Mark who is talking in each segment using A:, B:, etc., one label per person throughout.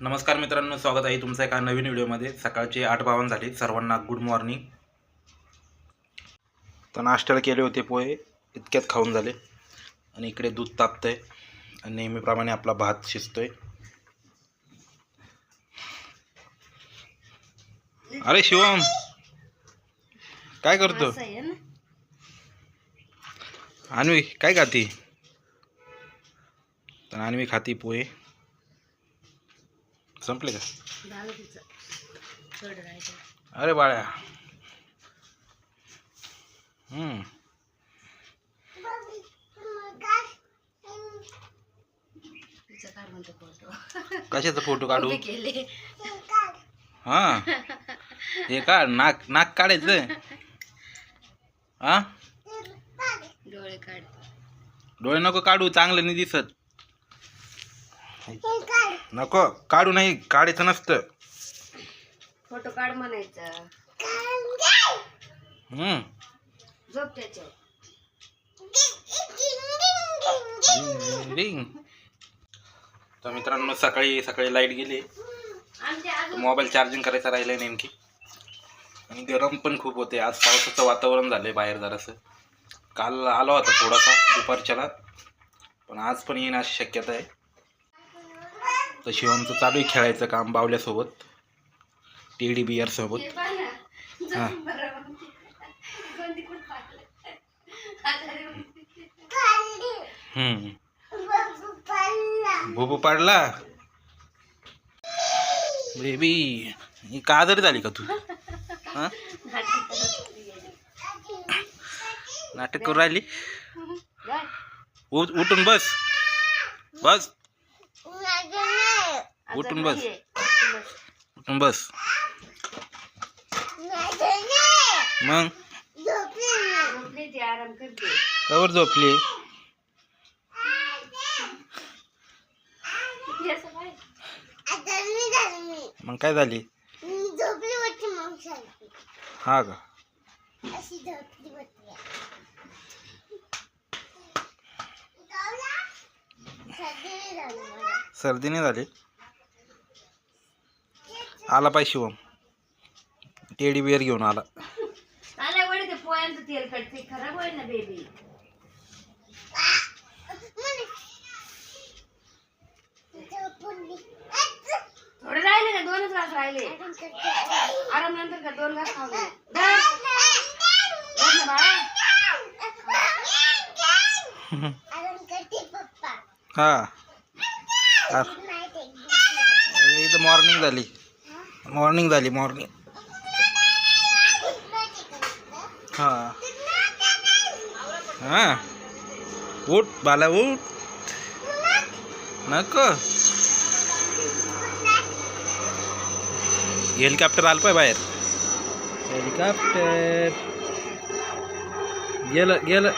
A: नमस्कार मित्रांनो स्वागत आहे तुमचं एका नवीन व्हिडिओमध्ये. सकाळचे आठ बावन्न झाले. सर्वांना गुड मॉर्निंग तर नाश्त्याला केले होते पोहे इतक्यात खाऊन झाले. आणि इकडे दूध तापतंय. आणि नेहमीप्रमाणे आपला भात शिजतोय. अरे शिवम काय करतो? अन्वी काय खाती? तर अन्वी खाती पोहे. संपले का?
B: झालं तिचं थोडं राहायचं
A: अरे बाळ्या. हम्म.
B: तिचं काय म्हणतो फोटो.
A: कशाचा फोटो काढू?
B: उभे केले.
A: हा. हे काढ नाक नाक काढायचं. हा?
B: डोळे काढ.
A: डोळे नको काढू चांगलं नाही दिसत. नको काढू नाही काढायचं नसतं.
B: फोटो काढ म्हणायचं.
A: हम्म.
B: झोप त्याच्यावर.
A: रिंग तर मित्रांनो सकाळी सकाळी लाइट गेली. मोबाईल चार्जिंग करायचं राहिलं नेमकी. आणि गरम पण खूप होते. आज पावसाचं वातावरण झालंय बाहेर जरासं. काल आला होता थोडासा दुपारच्याला. पण आज पण येईन अशी शक्यता आहे. तर शिवमचं चालू आहे खेळायचं काम बावल्यासोबत. बी बियरसोबत
B: हां
A: भूपू पाडला? बेबी का आजारी झाली का तू? हां? नाटक करू राहिली? उठून बस. बस. उठून बस.
B: उठून बस.
A: मग? कवर झोपली? मग काय झाली? हा का? सर्दी नाही झाली? आला पाय शिवम. टेडी बिअर घेऊन आला.
B: थोडे राहिले ना दोनच घास राहिले. आराम नंतर का? दोन घास खाऊ
A: हा. इथं मॉर्निंग झाली. मॉर्निंग झाली मॉर्निंग. हा. हा. उठ बाला उठ. नको. हेलिकॉप्टर आलं पाय बाहेर. हेलिकॉप्टर. गेलं गेलं.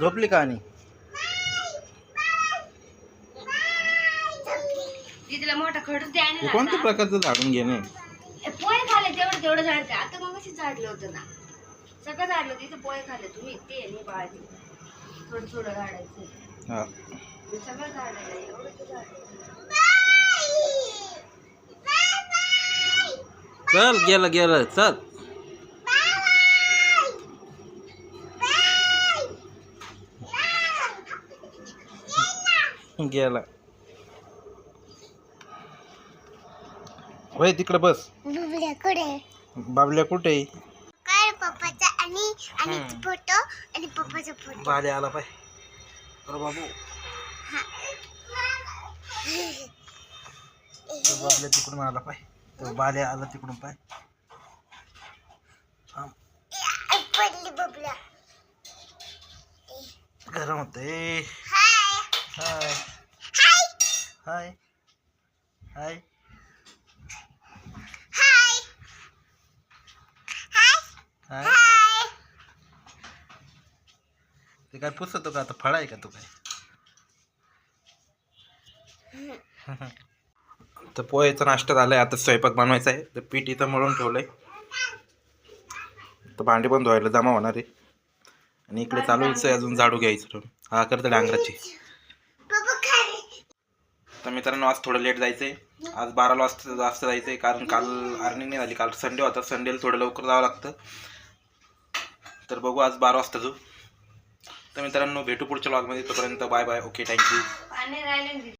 A: झोपली का आणि?
B: दीदीला मोठा खडूस द्यायला.
A: कोणत्या प्रकारचं झाडून घेणे?
B: पोहे खाल्ले तेवढं तेवढं झाडते. आता मग कशी झाडलं होतं ना. सगळं झाडलं होतं. इथं पोहे खाल्ले तुम्ही. ते आणि बाळते थोडं थोडं झाडायचं.
A: हा.
B: सगळं झाडायला एवढं ते झाडलं.
A: चल गेलं गेलं. चल. गेला होय तिकडं बस.
C: बुबल्या कुठे?
A: बाबल्या कुठे? आहे?
C: काय पप्पाचा आणि आणि फोटो आणि पप्पाचा फोटो.
A: बाले आला पाय. अरे बाबू. तो बाबल्या तिकडून आला पाय. तो बाले आला तिकडून पाय. थांब,
C: पडली बबल्या.
A: गरम होते
C: हाय.
A: हाय.
C: हाय.
A: हाय. ते काय पुसतो का? आता फळ आहे का तू काय? तर पोहेचा नाश्ता झालाय. आता स्वयंपाक बनवायचा आहे. तर पीठ इथं मळून ठेवलंय. तर भांडी पण धुवायला जमा होणार आहे. आणि इकडे चालूच आहे. अजून झाडू घ्यायचं. हा करतो डांगराची. तर मित्रांनो आज थोडं लेट जायचं आहे आज बाराला वाजता वाजता जायचं आहे कारण काल अर्निंग नाही झाली. काल संडे होता संडेला थोडं लवकर जावं लागतं. तर बघू आज बारा वाजता जाऊ. तर मित्रांनो भेटू पुढच्या लॉगमध्ये तोपर्यंत बाय बाय ओके थँक्यू